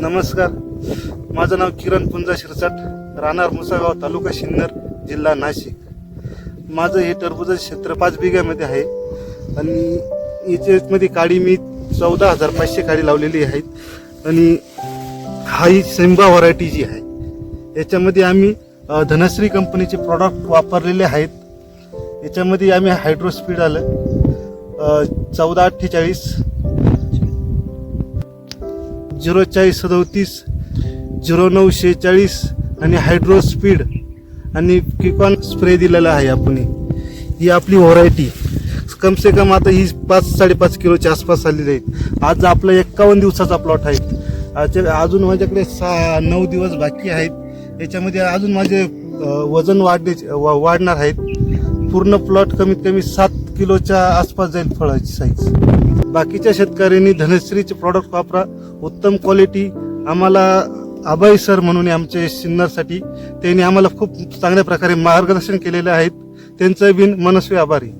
नमस्कार. माझं नाव किरण पुंजा शिरसाट राहणार मुसागाव तालुका सिन्नर जिल्हा नाशिक. माझं हे टरबुजाचं क्षेत्र पाच बिघ्यामध्ये आहे. आणि याच्यामध्ये काळी मी चौदा हजार पाचशे काळी लावलेली आहेत. आणि हा ही सेंबा व्हरायटी जी आहे याच्यामध्ये आम्ही धनश्री कंपनीचे प्रॉडक्ट वापरलेले आहेत. याच्यामध्ये आम्ही हायड्रोस्पीड आलं चौदा अठ्ठेचाळीस झिरो चाळीस सदोतीस झिरो नऊ शेहेचाळीस आणि हायड्रो स्पीड आणि किकॉन स्प्रे दिलेला आहे आपण. ही आपली व्हरायटी कम से कम आता ही पाच साडेपाच किलोच्या आसपास आलेली आहेत. आज आपला एक्कावन्न दिवसाचा प्लॉट आहे. अजून माझ्याकडे सहा नऊ दिवस बाकी आहेत. याच्यामध्ये अजून माझे वजन वाढण्याचे वा- वाढणार आहेत. पूर्ण प्लॉट कमीत कमी सात किलोच्या आसपास जाईल फळाची साईज बाकीच्या शेतकऱ्यांनी धनश्रीचे प्रॉडक्ट वापरा. उत्तम क्वालिटी आम्हाला आबाई सर म्हणून आमचे सिन्नरसाठी त्यांनी आम्हाला खूप चांगल्या प्रकारे मार्गदर्शन केलेले आहेत त्यांचं बिन मनस्वी आभारी.